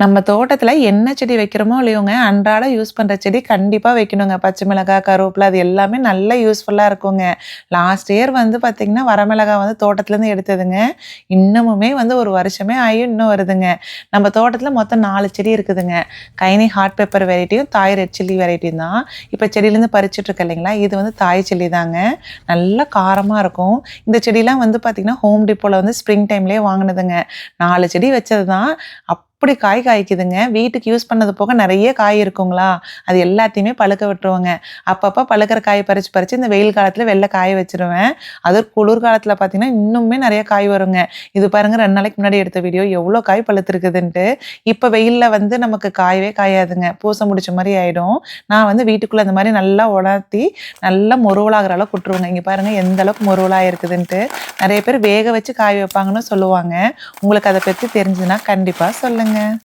நம்ம தோட்டத்தில் என்ன செடி வைக்கிறோமோ இல்லையோங்க அன்றாட யூஸ் பண்ணுற செடி கண்டிப்பாக வைக்கணுங்க. பச்சை மிளகாய் கருவேப்பிலை அது எல்லாமே நல்ல யூஸ்ஃபுல்லாக இருக்குங்க. லாஸ்ட் இயர் வந்து பார்த்திங்கன்னா வரமிளகாய் வந்து தோட்டத்துலேருந்து எடுத்ததுங்க. இன்னமுமே வந்து ஒரு வருஷமே ஆகி இன்னும் வருதுங்க. நம்ம தோட்டத்தில் மொத்தம் நாலு செடி இருக்குதுங்க. கைனி ஹாட் பெப்பர் வெரைட்டியும் தாய் ரெட் சில்லி வெரைட்டியும் தான். இப்போ செடியிலேருந்து பறிச்சுட்டு இல்லைங்களா இது வந்து தாய் சில்லி தாங்க. நல்லா காரமாக இருக்கும். இந்த செடியெலாம் வந்து பார்த்திங்கன்னா ஹோம் டிப்போவில் வந்து ஸ்ப்ரிங் டைம்லேயே வாங்கினதுங்க. நாலு செடி வச்சது தான் அப் அப்படி காய் காய்க்குதுங்க. வீட்டுக்கு யூஸ் பண்ணது போக நிறைய காய் இருக்குங்களா? அது எல்லாத்தையுமே பழுக்க விட்டுருவோங்க. அப்பப்போ பழுக்கிற காய் பறித்து பறித்து இந்த வெயில் காலத்தில் வெளில காய வச்சுருவேன். அது குளிர் காலத்தில் பார்த்தீங்கன்னா இன்னுமே நிறைய காய் வருங்க. இது பாருங்க ரெண்டு நாளைக்கு முன்னாடி எடுத்த வீடியோ எவ்வளோ காய் பழுத்துருக்குதுன்ட்டு. இப்போ வெயிலில் வந்து நமக்கு காயவே காயாதுங்க. பூசை முடிச்ச மாதிரி ஆகிடும் நான் வந்து வீட்டுக்குள்ளே அந்த மாதிரி நல்லா உணர்த்தி நல்லா முருவலாகிற அளவுக்கு விட்டுருவேங்க. இங்கே பாருங்கள் எந்த அளவுக்கு முருவலாக இருக்குதுன்ட்டு. நிறைய பேர் வேக வச்சு காய வைப்பாங்கன்னு சொல்லுவாங்க. உங்களுக்கு அதை பற்றி தெரிஞ்சுதுன்னா கண்டிப்பாக சொல்லுங்கள் lange